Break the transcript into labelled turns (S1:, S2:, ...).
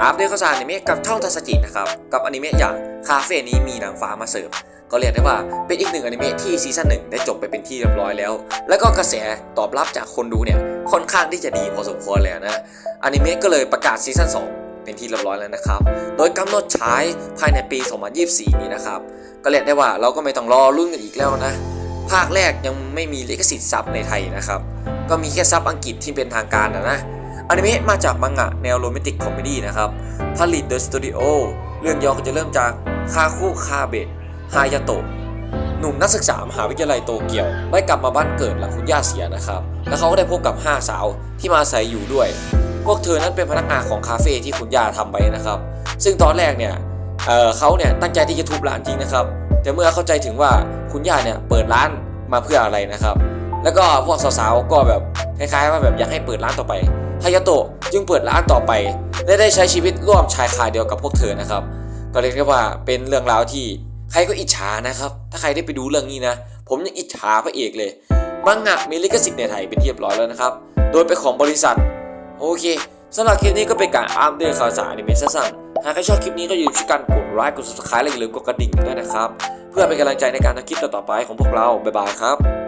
S1: อาร์ฟเดอร์ข้าวสารอนิเมะกับช่องทัศจินะครับ กับอนิเมะอย่างคาเฟ่นี้มีนางฟ้ามาเสิร์ฟ ก็เรียกได้ว่าเป็นอีกหนึ่งอนิเมะที่ซีซั่นหนึ่งได้จบไปเป็นที่เรียบร้อยแล้ว แล้วก็กระแสตอบรับจากคนดูเนี่ยค่อนข้างที่จะดีพอสมควรเลยนะอนิเมะก็เลยประกาศซีซั่น2 เป็นที่เรียบร้อยแล้วนะครับ โดยกำหนดฉายภายในปี 2024 นี้นะครับ ก็เรียกได้ว่าเราก็ไม่ต้องรอรุ่นกันอีกแล้วนะ ภาคแรกยังไม่มีลิขสิทธิ์ซับในไทยนะครับ ก็มีแค่ซับอังกฤษที่เป็นทางการนะนะ อนิเมะมาจากมังงะแนวโรแมนติกคอมเมดี้นะครับ ผลิตโดยสตูดิโอเรื่องย่อก็จะเริ่มจากคาคุคาเบะฮายาโตะหนุ่มนักศึกษามหาวิทยาลัยโตเกียวได้กลับมาบ้านเกิดหลังคุณย่าเสียนะครับ แล้วเขาก็ได้พบกับ 5 สาวที่มาอาศัยอยู่ด้วย พวกเธอนั้นเป็นพนักงานของคาเฟ่ที่คุณย่าทำไว้นะครับ ซึ่งตอนแรกเนี่ยเเขาเนี่ยตั้งใจที่จะทุบร้านจริงนะครับ แต่เมื่อเข้าใจถึงว่าคุณย่าเนี่ยเปิดร้านมาเพื่ออะไรนะครับ แล้วก็พวกสาวๆก็แบบ คล้ายๆว่าแบบอยากให้เปิดร้านต่อไปฮายาโตะจึงเปิดร้านต่อไป และได้ใช้ชีวิตร่วมชายคาเดียวกับพวกเธอนะครับ ก็เรียกได้ว่าเป็นเรื่องราวที่ใครก็อิจฉานะครับ ถ้าใครได้ไปดูเรื่องนี้นะ ผมยังอิจฉาพระเอกเลยมังงะมีลิขสิทธิ์ในไทยเป็นที่เรียบร้อยแล้วนะครับ โดยเป็นของบริษัท โอเคสำหรับคลิปนี้ก็เป็นการอัปเดตข่าวสารอนิเมะสั้นๆหากใครชอบคลิปนี้ก็อย่าลืมช่วยกันกดไลค์กด subscribe และอย่าลืมกดกระดิ่งด้วยนะครับ เพื่อเป็นกำลังใจในการทำคลิปต่อๆไปของพวกเรา บ๊ายบายครับ